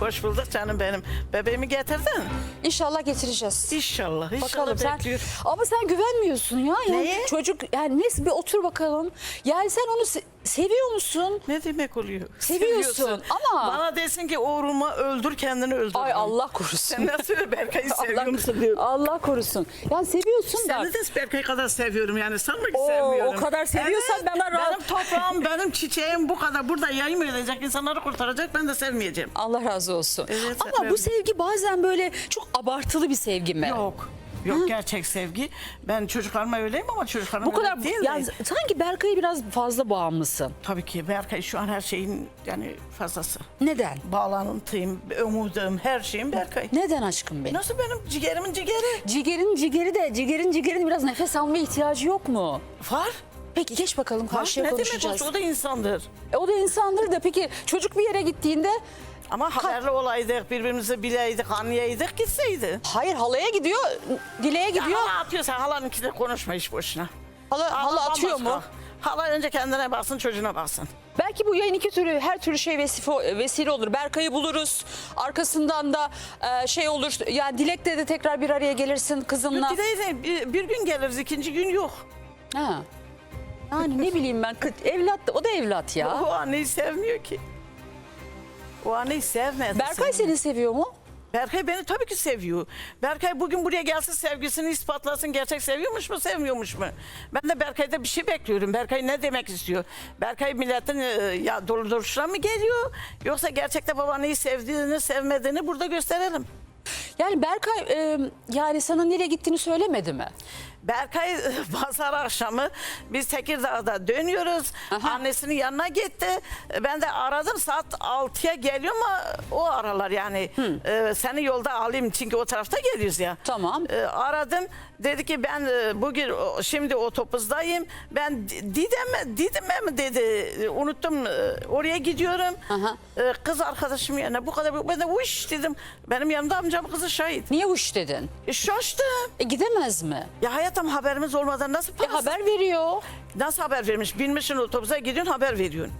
Hoş bulduk canım benim. Bebeğimi getirdin. İnşallah getireceğiz. İnşallah. İnşallah Bakalım sen ama sen güvenmiyorsun ya. Yani Neye? Çocuk yani neyse bir otur bakalım. Yani sen onu seviyor musun? Ne demek oluyor? Seviyorsun ama- Bana desin ki uğruma öldür kendini öldür. Ay Allah korusun. Sen nasıl Berkay'ı Allah, seviyorum seviyorum. Allah korusun. Yani seviyorsun da. Seni de Berkay kadar seviyorum yani sanma ki Oo, sevmiyorum. o kadar seviyorsan ben de rahat- Benim toprağım, benim çiçeğim bu kadar burada yayım edecek, insanları kurtaracak ben de sevmeyeceğim. Allah razı olsun. Evet, Ama evet. bu sevgi bazen böyle çok abartılı bir sevgi mi? Yok. Yok gerçek sevgi. Ben çocuklarıma öyleyim ama çocuklarım Bu kadar değil. de. yani sanki Berkay'a biraz fazla bağımlısın. Tabii ki Berkay şu an her şeyin yani fazlası. Neden? Bağlantıyım, umudum, her şeyim Berkay. Neden aşkım benim? Nasıl benim ciğerimin ciğeri? Cigerin cigeri de cigerin cigerin biraz nefes almaya ihtiyacı yok mu? Var. Peki geç bakalım Var. karşıya Ne demek konuşacağız. o? O da insandır. E, o da insandır da peki çocuk bir yere gittiğinde Ama haberli olaydık, birbirimizi bileydik, anlayaydık, gitseydi. hayır halaya gidiyor, dileğe Ya gidiyor. hala atıyor sen halanınkine konuşma hiç boşuna. Hala, hala atıyor mu? bambaşka. Hala önce kendine baksın, çocuğuna baksın. Belki bu yayın iki türlü her türlü şey vesile, vesile olur. Berkay'ı buluruz. Arkasından da e, şey olur. Yani Dilek'te de tekrar bir araya gelirsin kızınla. Gideyim, bir, bir gün geliriz, ikinci gün yok. Ha. Yani ne bileyim ben evlat da o da evlat ya. O anneyi sevmiyor ki. O anneyi sevmedi. Berkay seni seviyor mu? Berkay beni tabii ki seviyor. Berkay bugün buraya gelsin sevgisini ispatlasın. Gerçek seviyormuş mu sevmiyormuş mu? Ben de Berkay'da bir şey bekliyorum. Berkay ne demek istiyor? Berkay milletin e, ya dolduruşuna mı geliyor? Yoksa gerçekte babanı sevdiğini sevmediğini burada gösterelim. Yani Berkay e, yani sana nereye gittiğini söylemedi mi? Berkay pazar akşamı biz Tekirdağ'da dönüyoruz. Aha. Annesinin yanına gitti. Ben de aradım saat 6'ya geliyor ama o aralar yani e, seni yolda alayım çünkü o tarafta geliyoruz ya. Tamam. E, aradım dedi ki ben e, bugün o- şimdi otopuzdayım. Ben Di- Didem'e Didem'e mi dedi E, unuttum e, oraya gidiyorum. Aha. E, kız arkadaşım yanına bu kadar ben de uş dedim. Benim yanımda amcam kızı şahit. Niye uç dedin? E, şaştım. E gidemez mi? Ya hayatım haberimiz olmadan nasıl E parası? haber veriyor. Nasıl haber vermiş? Binmişsin otobüse gidiyorsun haber veriyorsun.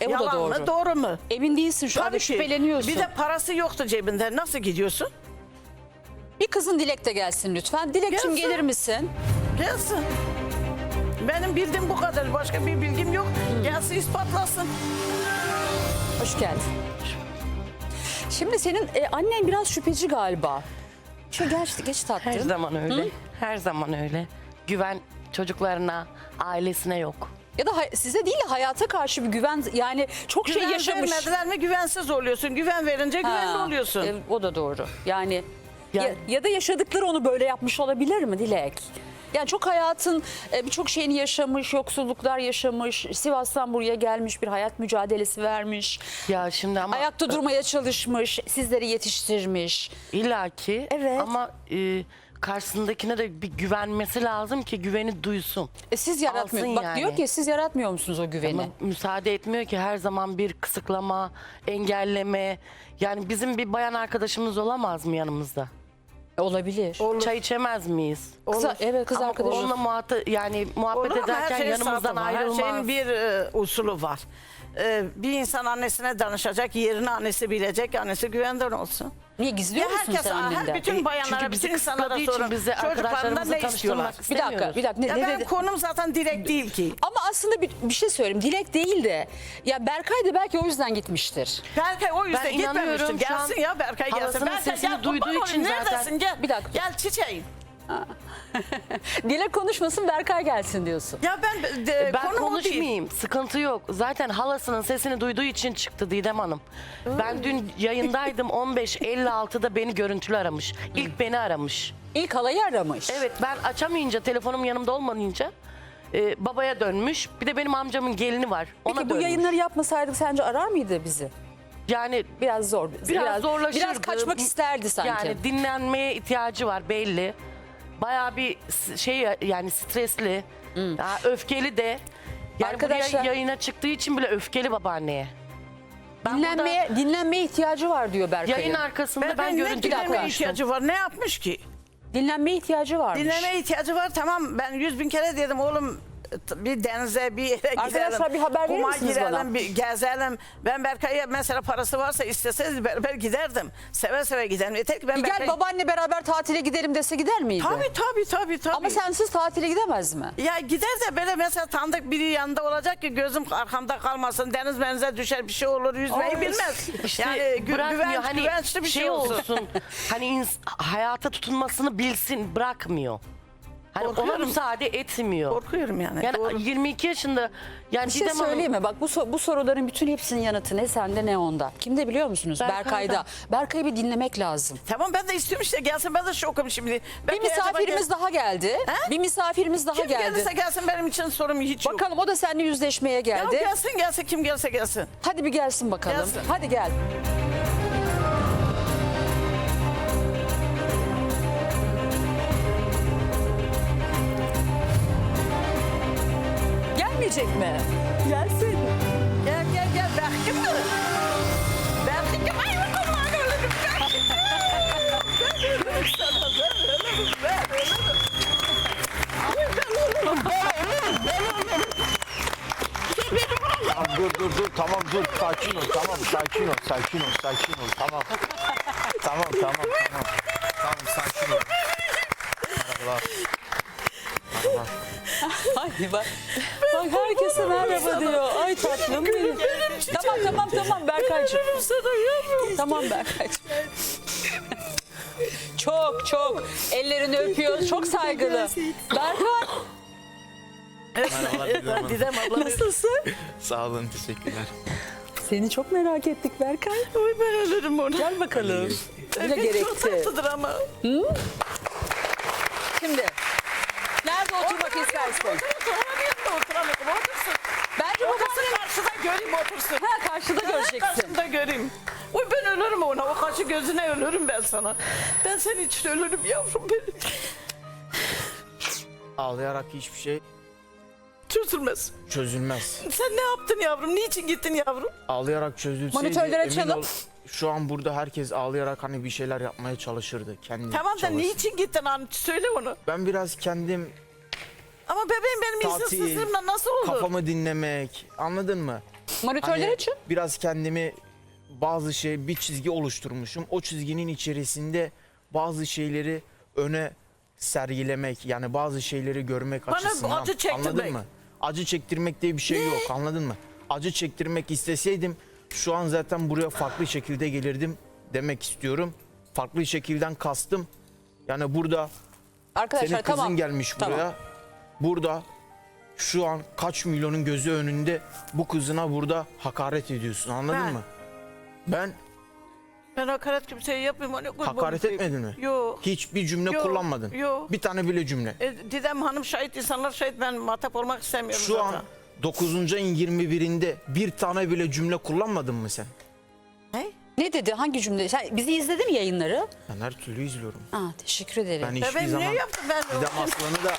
E o da Yalan doğru. mı doğru mu? Emin değilsin şu anda Tabii ki. şüpheleniyorsun. Bir de parası yoktu cebinde. Nasıl gidiyorsun? Bir kızın Dilek de gelsin lütfen. Dilekçim Gelsin. gelir misin? Gelsin. Benim bildiğim bu kadar. Başka bir bilgim yok. Gelsin ispatlasın. Hoş geldin. Şimdi senin e, annen biraz şüpheci galiba. Şu geç, geç tatlım. Her zaman öyle. Her zaman öyle. Güven çocuklarına, ailesine yok. Ya da hay- size değil de hayata karşı bir güven yani çok şey Güven yaşamış. vermediler mi güvensiz oluyorsun. Güven verince güvenli Ha, oluyorsun. e, o da doğru. Yani ya, Yani- ya da yaşadıkları onu böyle yapmış olabilir mi Dilek? Yani çok hayatın e, birçok şeyini yaşamış, yoksulluklar yaşamış, Sivas'tan buraya gelmiş bir hayat mücadelesi vermiş. Ya şimdi ama Ayakta durmaya çalışmış, sizleri yetiştirmiş. illaki Evet. ama e, karşısındakine de bir güvenmesi lazım ki güveni duysun. E siz yaratmıyor. Alsın Bak yani. diyor ki siz yaratmıyor musunuz o güveni? Ama müsaade etmiyor ki her zaman bir kısıklama, engelleme. Yani bizim bir bayan arkadaşımız olamaz mı yanımızda? E, Olabilir. Çay içemez miyiz? Kız, evet kız Ama arkadaşım. onunla muhatap yani muhabbet Olur ama her ederken şeyin yanımızdan var. Her ayrılmaz. şeyin bir e, usulü var. E, bir insan annesine danışacak, yerini annesi bilecek, annesi güvenden olsun. Niye gizliyor Ya musun herkes, sen her bütün bayanlara, çünkü bizi bütün insanlara kıskandığı için sorun. bizi Çocuklarından arkadaşlarımızı ne istiyorlar? tanıştırmak Bir dakika, istemiyoruz. bir dakika. Ne, Ya ne benim dedi? konum zaten direkt değil ki. Ama aslında bir, bir şey söyleyeyim. Dilek değil de ya Berkay da belki o yüzden gitmiştir. Berkay o yüzden Ben inanıyorum gitmemiştir. şu an Gelsin ya Berkay gelsin. halasının Berkay sesini gel, duyduğu kurban için olayım. zaten- Neredesin gel. Bir dakika. Gel çiçeğim. Dilek konuşmasın Berkay gelsin diyorsun. Ya ben de, Ben konum o değil. konuşmayayım. Sıkıntı yok. Zaten halasının sesini duyduğu için çıktı Didem Hanım. Ben dün yayındaydım 15.56'da beni görüntülü aramış. İlk beni aramış. İlk halayı aramış. Evet ben açamayınca telefonum yanımda olmayınca e, babaya dönmüş. Bir de benim amcamın gelini var. Ona Peki bu dönmüş. yayınları yapmasaydık sence arar mıydı bizi? yani Biraz zor. biraz, zorlaşırdı. Biraz kaçmak isterdi sanki. Yani dinlenmeye ihtiyacı var belli. Bayağı bir s- şey yani stresli, ya öfkeli de. Yani Arkadaşlar- buraya yayına çıktığı için bile öfkeli babaanneye. Ben dinlenmeye, dinlenmeye ihtiyacı var diyor burada Berkay'ın. yayın arkasında ben, Ben, ne konuştum. ihtiyacı var? Ne yapmış ki? Dinlenmeye ihtiyacı varmış. Dinlemeye ihtiyacı var tamam ben yüz bin kere dedim oğlum bir denize bir yere Arkadaşlar gidelim. bir haber verir Kuma misiniz girelim, bana? Bir gezelim. Ben Berkay'a mesela parası varsa isteseniz beraber giderdim. Seve seve giderim. Yeter ki ben gel Berkay- babaanne beraber tatile gidelim dese gider miydi? Tabii tabii tabii tabii. Ama sensiz tatile gidemez mi? Ya gider de böyle mesela tanıdık biri yanında olacak ki gözüm arkamda kalmasın. Deniz menize düşer bir şey olur yüzmeyi Ay, bilmez. İşte yani gü- güvenç, hani güvençli bir şey, olsun. hani ins- hayata tutunmasını bilsin bırakmıyor. Hani ona Korkuyorum. müsaade etmiyor. Korkuyorum yani. Yani Doğru. 22 yaşında yani Bir şey Didem Hanım- söyleyeyim mi? Bak bu, so- bu soruların bütün hepsinin yanıtı ne sende ne onda. Kimde biliyor musunuz? Berkay'da. Berkay'da. Berkay'ı bir dinlemek lazım. Tamam ben de istiyorum işte gelsin ben de şokum şimdi. Bir Belki acaba misafirimiz daha geldi. He? Bir misafirimiz daha Kim geldi. gelirse gelsin benim için sorum hiç yok. Bakalım o da seninle yüzleşmeye Ya geldi. gelsin gelsin kim gelse gelsin. Hadi bir gelsin bakalım. Gelsin. Hadi gel. Gelmeyecek mi? Gelsin. Gel gel gel Berk'i mi? Berk'i kim? Ay bakalım ay ölürüm Berk'i. Ben ölürüm sana ben ölürüm ben ölürüm. Ay ben ölürüm ben ölürüm ben ölürüm. Tamam, dur dur dur tamam dur sakin ol tamam sakin ol sakin ol sakin ol tamam. tamam tamam tamam. Tamam sakin ol. Merhabalar. Merhaba. Ay bak. Bak herkese merhaba diyor. Ay tatlım benim. Tamam tamam tamam Berkaycığım. Ölürüm sana yavrum. Tamam Berkaycığım. çok çok ellerini öpüyor. Çok saygılı. Berkay Merhabalar Didem Hanım. Didem abla. nasılsın? Sağ olun teşekkürler. Seni çok merak ettik Berkay. Oy ben ölürüm onu. Gel bakalım. Bile Berk'i Çok gerekti. tatlıdır ama. Şimdi nerede oturmak istersin? Oturamam yanında oturamam. Otursun. Bence Otursun babaanne karşıda göreyim otursun. ha, karşıda göreceksin. Karşımda göreyim. Oy ben ölürüm ona. O kaşı gözüne ölürüm ben sana. Ben senin için ölürüm yavrum benim. Ağlayarak hiçbir şey Çözülmez. çözülmez. Sen ne yaptın yavrum? Niçin gittin yavrum? Ağlayarak çözülseydi Monitörleri emin açalım. ol, şu an burada herkes ağlayarak hani bir şeyler yapmaya çalışırdı. Kendi Tamam da niçin gittin an? Söyle onu. Ben biraz kendim Ama bebeğim benim Tatil, izinsizliğimle nasıl olur? kafamı dinlemek anladın mı? Monitörleri Hani açın. biraz kendimi bazı şey bir çizgi oluşturmuşum. O çizginin içerisinde bazı şeyleri öne sergilemek yani bazı şeyleri görmek Bana açısından acı çektirmek. anladın mı? Acı çektirmek diye bir şey yok anladın mı? Acı çektirmek isteseydim şu an zaten buraya farklı şekilde gelirdim demek istiyorum. Farklı şekilden kastım. Yani burada Arkadaşlar senin kızın tamam. gelmiş Tamam. buraya. Burada şu an kaç milyonun gözü önünde bu kızına burada hakaret ediyorsun anladın Ben- mı? Ben Ben hakaret kimseye yapmıyorum. Hani kurban hakaret olayım. etmedin mi? Yok. Hiçbir cümle Yok, kullanmadın. yok. Bir tane bile cümle. E, Didem Hanım şahit, insanlar şahit. Ben matap olmak istemiyorum Şu zaten. an 9. ayın 21'inde bir tane bile cümle kullanmadın mı sen? Ne? Ne dedi? Hangi cümle? Sen bizi izledin mi yayınları? Ben her türlü izliyorum. Aa, teşekkür ederim. Ben hiçbir zaman niye yaptın ben? Didem Aslan'ı da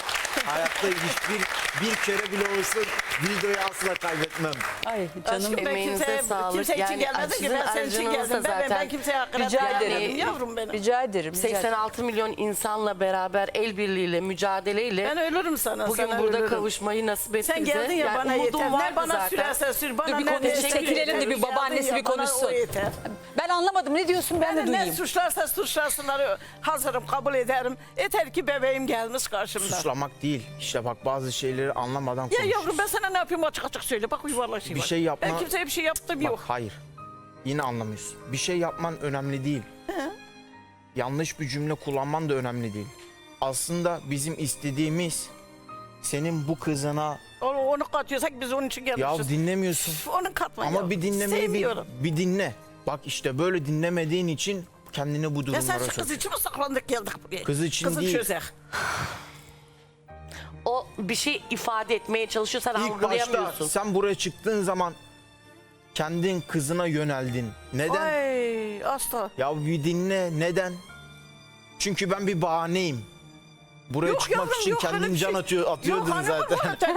hayatta hiçbir bir kere bile olsun videoyu asla kaybetmem. Ay Aşkım canım. ben Emeğinize kimseye, sağlık. kimse için Yani gelmedim ki ben senin için geldim. Ben, ben, zaten kimseye hakaret Rica etmedim ederim. yavrum benim. Rica ederim. rica ederim. 86 milyon insanla beraber el birliğiyle, mücadeleyle Ben ölürüm sana. bugün sana burada ölürüm. kavuşmayı nasip etti Sen bize. geldin ya Yani bana umudum yeter. Ne vardı bana zaten. sürerse sür. Bana Dur bir ne derse çekilelim de yeter. bir babaannesi Geldin bir bana konuşsun. o yeter. Ben anlamadım ne diyorsun ben de Yani ne duyayım. suçlarsa suçlasınlar hazırım kabul ederim. Yeter ki bebeğim gelmiş karşımda. Suçlamak değil. İşte bak bazı şeyleri anlamadan Ya konuşuyorsun. yavrum ben sana ne yapayım açık açık söyle. Bak yuvarlaşayım. Bir bak. şey yapma- Ben kimseye bir şey yaptım Bak yok. hayır. Yine anlamıyorsun. Bir şey yapman önemli değil. Yanlış bir cümle kullanman da önemli değil. Aslında bizim istediğimiz senin bu kızına Onu, onu katıyorsak biz onun için ya gelmişiz. dinlemiyorsun. onu katma Ama ya. bir dinlemeyi bir, Sevmiyorum. bir dinle. Bak işte böyle dinlemediğin için kendini bu Ya durumlara sen şu kız sokuyorsun. için mi saklandık geldik buraya? Kız için Kızı değil. çözek. O bir şey ifade etmeye çalışıyor sen İlk başta algılayamıyorsun. sen buraya çıktığın zaman kendin kızına yöneldin. Neden? Ay asla. Ya bir dinle neden? Çünkü ben bir bahaneyim. Buraya Yok çıkmak yavrum, için yok, öyle kendim bir can şey- atıyor, atıyordun Yok, hanım zaten. var tabii.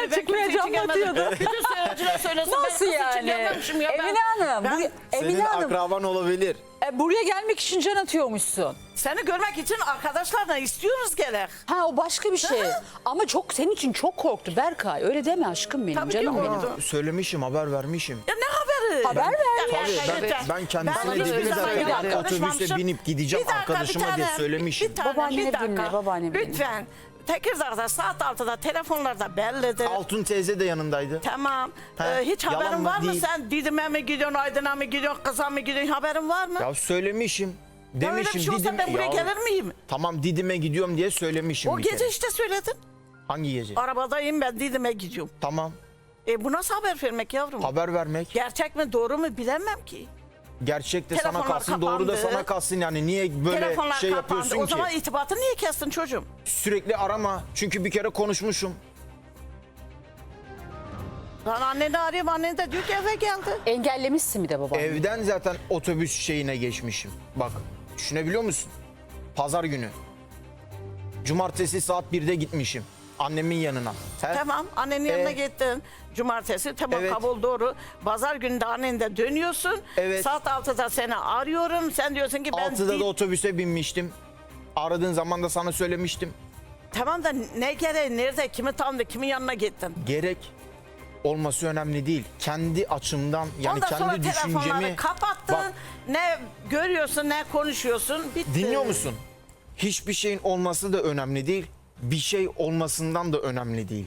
Ben atıyordu. Bütün seyirciler söylesin. ben Nasıl kız için yani? gelmemişim ya. Ben- Emine Hanım. Ben- bu- Senin Emine Hanım. akraban olabilir. E, buraya gelmek için can atıyormuşsun. Seni görmek için arkadaşlarla istiyoruz gerek. Ha o başka bir şey. Ama çok senin için çok korktu Berkay. Öyle deme aşkım benim Tabii ki canım benim. oldu. Söylemişim, haber vermişim. Ya ne haberi? Haber ver. Tabii ben, lütfen. ben kendisine hiçbir dedim zaman bir zaten dakika. otobüse konuşmamışım. binip gideceğim Bir dakika, bir arkadaşıma diye tane, söylemişim. Bir tane, Babaannemi bir dakika. dinle, babaannemi dinle. Lütfen. Tekirdağ'da saat 6'da telefonlarda bellidir. Altun teyze de yanındaydı. Tamam. He, Ee, hiç yalan haberin mı? var mı Değil. sen Didim'e mi gidiyorsun, Aydın'a mı gidiyorsun, kıza mı gidiyorsun haberin var mı? Ya söylemişim. Ya öyle bir Demişim şey olsa Didim. ben buraya Ya gelir miyim? Tamam Didim'e gidiyorum diye söylemişim O bir gece kere. işte söyledin. Hangi gece? Arabadayım ben Didim'e gidiyorum. Tamam. E bu nasıl haber vermek yavrum? Haber vermek. Gerçek mi doğru mu bilemem ki. Gerçek de sana Telefonlar kalsın, doğru da kapandı. sana kalsın yani. Niye böyle Telefonlar şey kapandı. yapıyorsun O ki? zaman itibatı niye kestin çocuğum? Sürekli arama. Çünkü bir kere konuşmuşum. Lan anneni arıyorum annen de diyor ki eve geldi. Engellemişsin bir de babaanne. Evden zaten otobüs şeyine geçmişim. Bak düşünebiliyor musun? Pazar günü. Cumartesi saat 1'de gitmişim. Annemin yanına. He? Tamam annenin yanına Ee, gittin. Cumartesi tamam Evet. kabul doğru. Pazar günü de annen de dönüyorsun. Evet. Saat 6'da seni arıyorum. Sen diyorsun ki ben... 6'da di- da otobüse binmiştim. Aradığın zaman da sana söylemiştim. Tamam da ne gereği nerede kimi tanıdı kimin yanına gittin? Gerek olması önemli değil. Kendi açımdan yani Ondan sonra kendi telefonları düşüncemi... kapattın. Bak Ne görüyorsun ne konuşuyorsun. Bitti. dinliyor musun? Hiçbir şeyin olması da önemli değil. Bir şey olmasından da önemli değil.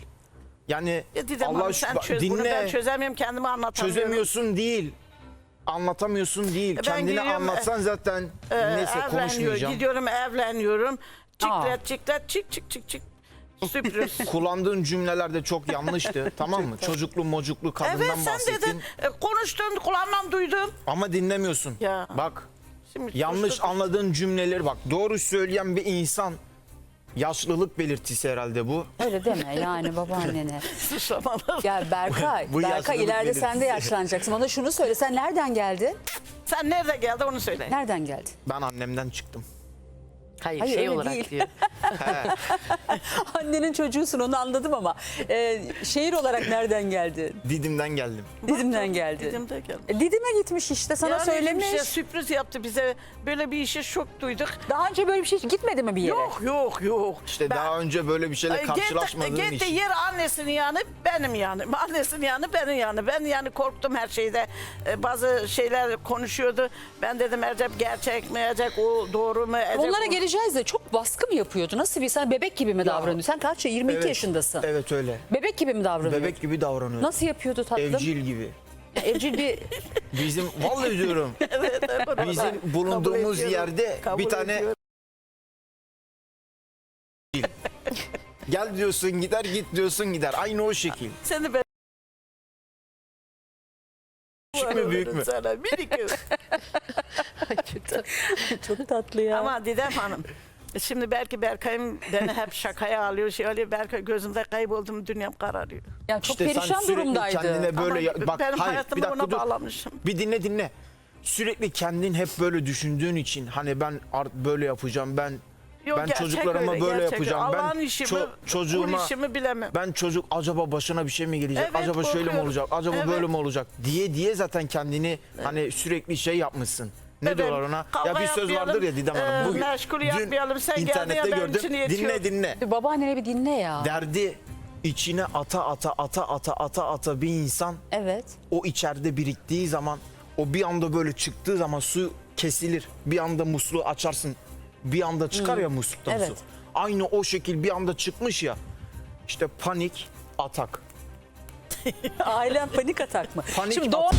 Yani Ya Didem Allah Hanım, sen aşkına çöz bunu dinle. ben çözemiyorum kendimi anlatamıyorum. Çözemiyorsun değil. Anlatamıyorsun değil. Ben Kendine gidiyorum, anlatsan zaten Ee, neyse evleniyor, konuşmayacağım. Gidiyorum evleniyorum. Ciklet ciklet çık çık çık çık. Sürpriz. Kullandığın cümleler de çok yanlıştı. tamam mı? Çocuklu mocuklu kadından evet sen bahsettin. dedin. E, konuştun kulağımdan duydum. Ama dinlemiyorsun. Ya. Bak Şimdi yanlış anladığın cümleleri bak. Doğru söyleyen bir insan yaşlılık belirtisi herhalde bu. Öyle deme yani babaannene. suçlamalar. Ya Berkay, Bu Berkay yaşlılık ileride belirtisi. sen de yaşlanacaksın. Bana şunu söyle. Sen nereden geldin? Sen nerede geldi onu söyle. Nereden geldin? Ben annemden çıktım. Hayır, Hayır, şey öyle olarak değil. diyor. Annenin çocuğusun onu anladım ama e, şehir olarak nereden geldin? Didim'den geldim. Didim'den geldin. Didim'de geldi. E, Didim'e gitmiş işte sana Yani söylemiş. bir şey sürpriz yaptı bize. Böyle bir işe şok duyduk. Daha önce böyle bir şey gitmedi mi bir yere? Yok yok yok. İşte Ben- daha önce böyle bir şeyle karşılaşmadığın gitti, gitti için. yer annesinin yanı benim yanı. Annesinin yanı benim yanı. Ben yani korktum her şeyde. Ee, bazı şeyler konuşuyordu. Ben dedim Ercep gerçek mi? Ercep o doğru mu? Ercep Onlara o- geleceğiz de çok baskı mı yapıyordu? Nasıl bir sen bebek gibi mi davranıyor? Sen kaç 22 Evet, yaşındasın. Evet öyle. Bebek gibi mi davranıyor? Bebek gibi davranıyor. Nasıl yapıyordu tatlım? Evcil gibi. Evcil bir Bizim vallahi diyorum. Evet, evet, onu da Bizim bulunduğumuz kabul ediyorum. yerde Kabul bir tane ediyorum. gel diyorsun gider git diyorsun gider. Aynı o şekil. Seni ben Küçük mü büyük mü? Sana minik çok tatlı ya. Ama Didem Hanım Şimdi belki Berkay'ım beni hep şakaya alıyor. Şey alıyor. Berkay gözümde kayboldum. Dünyam kararıyor. yani çok İşte sen perişan sürekli durumdaydı. kendine böyle Ama bak benim hayır bir hayatımı dakika ona dur. bağlamışım. Bir dinle dinle. Sürekli kendin hep böyle düşündüğün için hani ben art böyle yapacağım ben Yok, ben gerçek çocuklarıma öyle, böyle gerçek. yapacağım. Ben Allah'ın işi ço- mi, çocuğuma kul işi mi bilemem. ben çocuk acaba başına bir şey mi gelecek? Evet, acaba şöyle mi korkuyorum. olacak? Acaba Evet. böyle mi olacak? diye diye zaten kendini hani sürekli şey yapmışsın. Ne Evet, diyorlar ona? ya bir söz vardır ya Didem Hanım. e, Bugün meşgul yapmayalım. Sen ya, internette benim gördüm. Dinle dinle. Babaannene bir dinle ya. Derdi içine ata ata ata ata ata ata bir insan Evet. o içeride biriktiği zaman o bir anda böyle çıktığı zaman su kesilir. Bir anda musluğu açarsın. Bir anda çıkar ya musluktan Evet. su. Aynı o şekil bir anda çıkmış ya. İşte panik, atak. Ailen panik atak mı? Panik Şimdi atak.